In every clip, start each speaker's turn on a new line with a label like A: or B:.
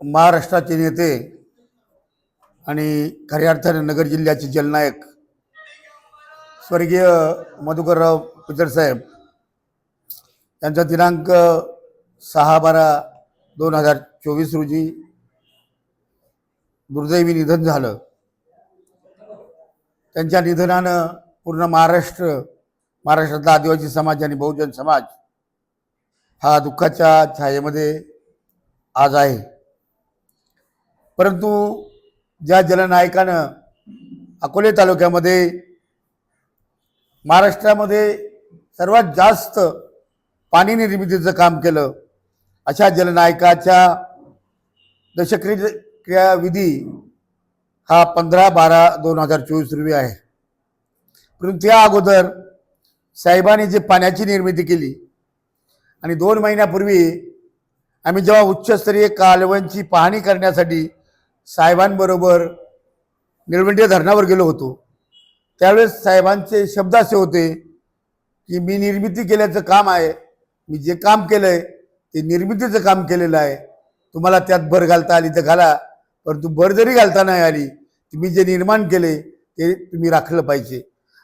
A: महाराष्ट्राचे नेते आणि खऱ्या अर्थाने नगर जिल्ह्याचे जलनायक स्वर्गीय मधुकरराव पिचडसाहेब यांचा दिनांक सहा बारा दोन हजार चोवीस रोजी दुर्दैवी निधन झालं. त्यांच्या निधनानं पूर्ण महाराष्ट्र महाराष्ट्रातला आदिवासी समाज आणि बहुजन समाज हा दुःखाच्या छायेमध्ये आज आहे. परंतु ज्या जलनायकानं अकोले तालुक्यामध्ये महाराष्ट्रामध्ये सर्वात जास्त पाणी निर्मितीचं काम केलं अशा जलनायकाच्या दशक्रिय क्रियाविधी हा पंधरा बारा दोन हजार चोवीस रोजी आहे. परंतु त्या अगोदर साहेबांनी जे पाण्याची निर्मिती केली आणि दोन महिन्यापूर्वी आम्ही जेव्हा उच्चस्तरीय कालव्यांची पाहणी करण्यासाठी साहेबांबरोबर निळवंडे धरणावर गेलो होतो. त्यावेळेस साहेबांचे शब्द असे होते की मी निर्मिती केल्याचं काम आहे. मी जे काम केलं आहे ते निर्मितीचं काम केलेलं आहे. तुम्हाला त्यात भर घालता आली तर घाला. परंतु भर जरी घालता नाही आली तुम्ही जे निर्माण केले ते तुम्ही राखलं पाहिजे.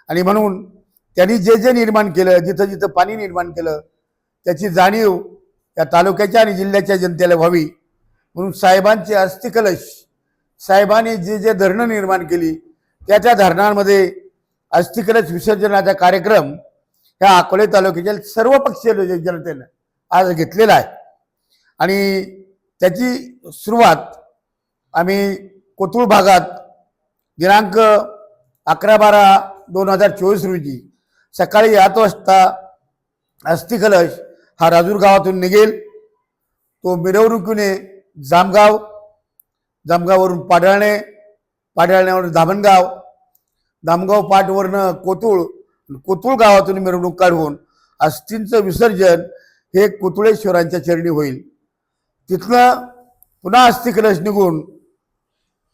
A: आणि म्हणून त्यांनी जे जे निर्माण केलं जिथं जिथं पाणी निर्माण केलं त्याची जाणीव या तालुक्याच्या आणि जिल्ह्याच्या जनतेला व्हावी. म्हणून साहेबांचे अस्थिकलश साहेबांनी जी जे धरणं निर्माण केली त्या त्या धरणांमध्ये अस्थिकलश विसर्जनाचा कार्यक्रम ह्या अकोले तालुक्यातील सर्व पक्षीय जनतेनं आज घेतलेला आहे. आणि त्याची सुरुवात आम्ही कोथरूड भागात दिनांक अकरा बारा दोन हजार चोवीस रोजी सकाळी आठ वाजता अस्थिकलश हा राजूर गावातून निघेल. तो मिरवणुकीने जामगाव जामगाववरून पाडळणे पाडळण्यावरून धामणगाव धामगाव पाठवरनं कोतुळ कोतुळ गावातून मिरवणूक काढून अस्थींचं विसर्जन हे कोतुळेश्वरांच्या चरणी होईल. तिथनं पुन्हा अस्थिकलश निघून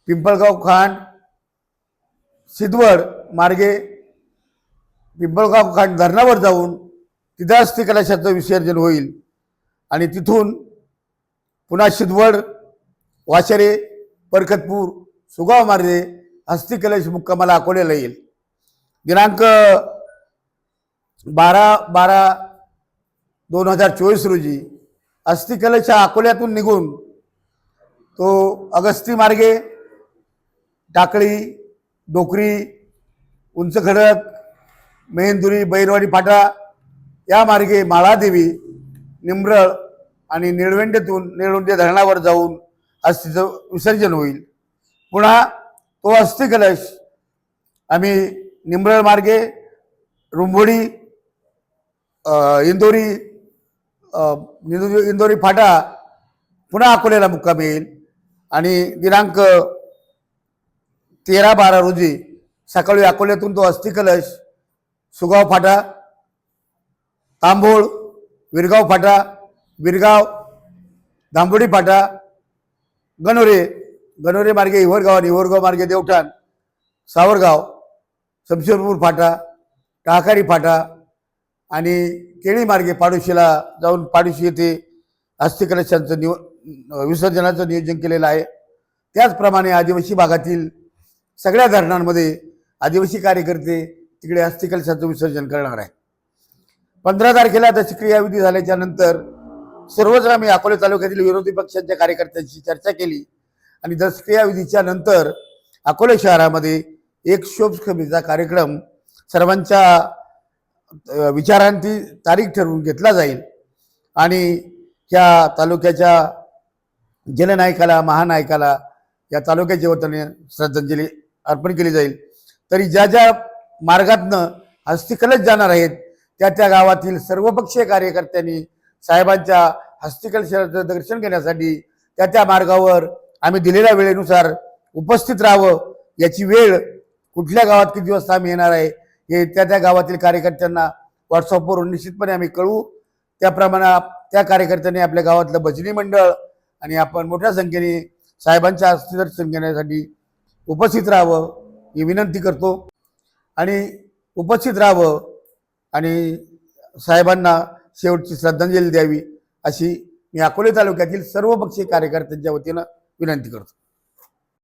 A: पिंपळगाव खांड सिद्धवड मार्गे पिंपळगाव खांड धरणावर जाऊन तिथं अस्थिकलशाचं विसर्जन होईल. आणि तिथून पुन्हा शिदवड वाशरे परखतपूर सुगाव मार्गे हस्तिकलेश मुक्कामाला अकोल्याला येईल. दिनांक बारा बारा दोन हजार चोवीस रोजी अस्थिकलेच्या अकोल्यातून निघून तो अगस्ती मार्गे टाकळी डोकरी उंच खडक मेहंदुरी बैरवाडी फाटा या मार्गे माळादेवी निमरळ आणि निळवंडेतून निळवंडे धरणावर जाऊन अस्थिचं विसर्जन होईल. पुन्हा तो अस्थि कलश आम्ही निंबळ मार्गे रुंबोडी इंदोरी इंदोरी इंदोरी फाटा पुन्हा अकोल्याला मुक्काम येईल. आणि दिनांक तेरा बारा रोजी सकाळी अकोल्यातून तो अस्थि कलश सुगाव फाटा तांबोळ विरगाव फाटा विरगाव धांबोडी फाटा गणोरे गणोरे मार्गे इवरगाव आणि हिवरगाव मार्गे देवठाण सावरगाव शमशेरपूर फाटा टाकारी फाटा आणि केळी मार्गे पाडोशीला जाऊन पाडोशी येथे अस्थिकलशांचं निव विसर्जनाचं नियोजन केलेलं आहे. त्याचप्रमाणे आदिवासी भागातील सगळ्या धरणांमध्ये आदिवासी कार्यकर्ते तिकडे अस्थिकलशांचं विसर्जन करणार आहे पंधरा तारखेला त्याची क्रियाविधी झाल्याच्यानंतर सर्वच आम्ही अकोले तालुक्यातील विरोधी पक्षांच्या कार्यकर्त्यांशी चर्चा केली. आणि दसक्रियाविधीच्या नंतर अकोले शहरामध्ये एक शोभसभेचा कार्यक्रम सर्वांच्या विचारांची तारीख ठरवून घेतला जाईल. आणि ह्या तालुक्याच्या जलनायकाला महानायकाला या तालुक्याच्या वतीने श्रद्धांजली अर्पण केली जाईल. तरी ज्या ज्या मार्गातनं हस्तिकलच जाणार आहेत त्या त्या गावातील सर्वपक्षीय कार्यकर्त्यांनी साहेबांच्या हस्तिकलशाचं दर्शन घेण्यासाठी त्या त्या मार्गावर आम्ही दिलेल्या वेळेनुसार उपस्थित राहावं. याची वेळ कुठल्या गावात किती वाजता आम्ही येणार आहे हे त्या त्या गावातील कार्यकर्त्यांना व्हॉट्सअपवरून निश्चितपणे आम्ही कळवू. त्याप्रमाणे त्या कार्यकर्त्यांनी आपल्या गावातलं भजनी मंडळ आणि आपण मोठ्या संख्येने साहेबांच्या हस्तिदर्शन घेण्यासाठी उपस्थित राहावं ही विनंती करतो. आणि उपस्थित राहावं आणि साहेबांना शेवटची श्रद्धांजली द्यावी. अशी मी अकोले तालुक्यातील सर्व पक्षीय कार्यकर्त्यांच्या वतीनं विनंती करतो.